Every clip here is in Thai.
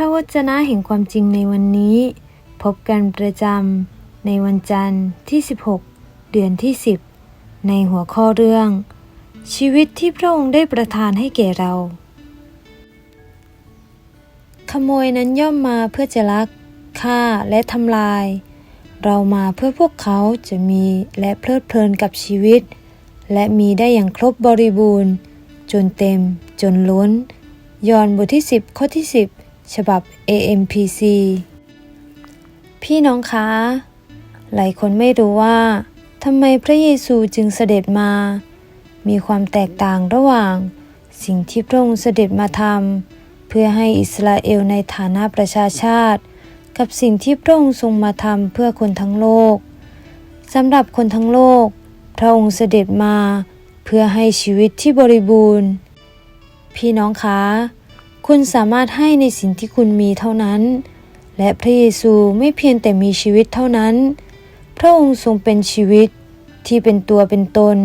ระวจนะแห่งความจริงในวันนี้ พบกันประจำในวันจันทร์ที่ 16 เดือนที่ 10 ในหัวข้อเรื่อง ชีวิตที่พระองค์ได้ประทานให้แก่เรา ขโมยนั้นย่อมมาเพื่อจะลักฆ่าและทำลาย เรามาเพื่อพวกเขาจะมีและเพลิดเพลินกับชีวิต และมีได้อย่างครบบริบูรณ์ จนเต็ม จนล้นยอห์นบทที่ 10 ข้อที่ 10 ฉบับ AMPC พี่น้องคะ หลายคนไม่รู้ว่าทำไมพระเยซูจึงเสด็จมา มีความแตกต่างระหว่าง สิ่งที่พระองค์เสด็จมาทำเพื่อให้อิสราเอลในฐานะประชาชาติ กับสิ่งที่พระองค์ทรงมาทำเพื่อคนทั้งโลกสำหรับคนทั้งโลก พระองค์เสด็จมา เพื่อให้ชีวิตที่บริบูรณ์ พี่น้องคะ คุณสามารถให้ในสิ่งที่คุณมีเท่านั้น และพระเยซูไม่เพียงแต่มีชีวิตเท่านั้น พระองค์ทรงเป็นชีวิตที่เป็นตัวเป็นตน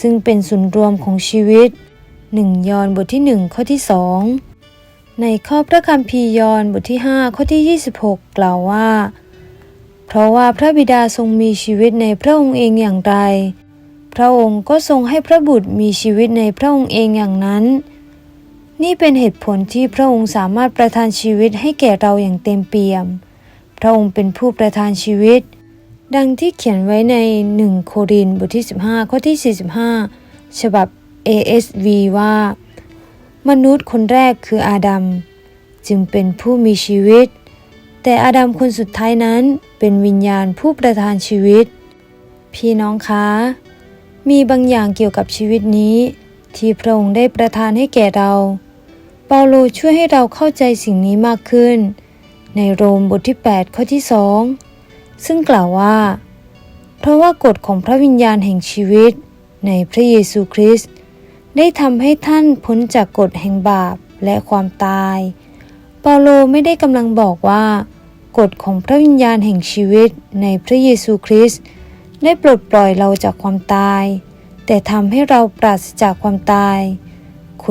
ซึ่งเป็นศูนย์รวมของชีวิต1ยอห์นบทที่1ข้อที่2ในข้อพระคัมภีร์ยอห์นบทที่ 5 ข้อที่ 26 กล่าวว่า เพราะว่าพระบิดาทรงมีชีวิตในพระองค์เองอย่างไร พระองค์ก็ทรงให้พระบุตรมีชีวิตในพระองค์เองอย่างนั้น นี่เป็นเหตุผลที่พระองค์สามารถประทานชีวิตให้แก่เราอย่างเต็มเปี่ยม พระองค์เป็นผู้ประทานชีวิต ดังที่เขียนไว้ใน 1 โครินธ์บทที่ 15 ข้อที่ 45 ฉบับ ASV ว่า มนุษย์คนแรกคืออาดัมจึงเป็นผู้มีชีวิต แต่อาดัมคนสุดท้ายนั้นเป็นวิญญาณผู้ประทานชีวิต พี่น้องคะ มีบางอย่างเกี่ยวกับชีวิตนี้ ที่พระองค์ได้ประทานให้แก่เรา เปาโลช่วยให้เราเข้าใจสิ่งนี้มากขึ้น ในโรมบทที่ 8 ข้อที่2ซึ่งกล่าวว่า เพราะว่ากฎของพระวิญญาณแห่งชีวิต ในพระเยซูคริสต์ได้ทำให้ท่านพ้นจากกฎแห่งบาปและความตาย เปาโลไม่ได้กำลังบอกว่า กฎของพระวิญญาณแห่งชีวิตในพระเยซูคริสต์ได้ปลดปล่อยเราจากความตาย แต่ทำให้เราปราศจากความตาย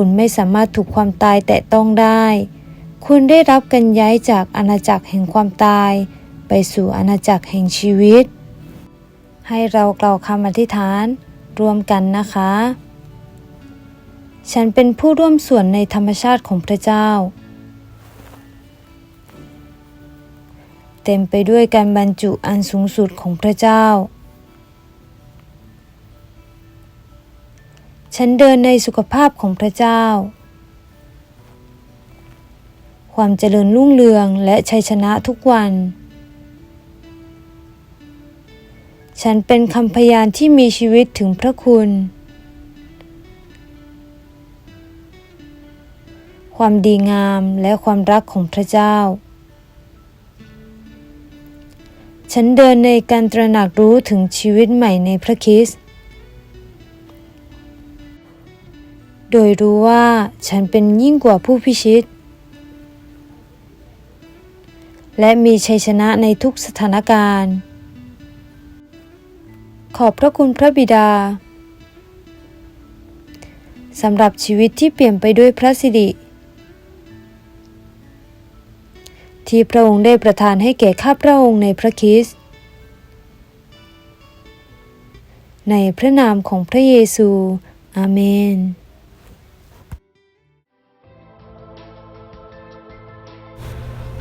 คุณไม่สามารถถูกความตายแตะต้องได้ คุณได้รับการย้ายจากอาณาจักรแห่งความตาย ไปสู่อาณาจักรแห่งชีวิต ให้เรากล่าวคำอธิษฐานร่วมกันนะคะ ฉันเป็นผู้ร่วมส่วนในธรรมชาติของพระเจ้า เต็มไปด้วยการบรรจุอันสูงสุดของพระเจ้า ฉันเดินในสุขภาพของพระเจ้า ความเจริญรุ่งเรืองและชัยชนะทุกวัน ฉันเป็นคำพยานที่มีชีวิตถึงพระคุณ ความดีงามและความรักของพระเจ้าฉันเดินในการตระหนักรู้ถึงชีวิตใหม่ในพระคริสต์ โดยรู้ว่าฉันเป็นยิ่งกว่าผู้พิชิต และมีชัยชนะในทุกสถานการณ์ ขอบพระคุณพระบิดาสำหรับชีวิตที่เปลี่ยนไปด้วยพระสิริ ที่พระองค์ได้ประทานให้แก่ข้าพระองค์ในพระคริสต์ในพระนามของพระเยซู อาเมน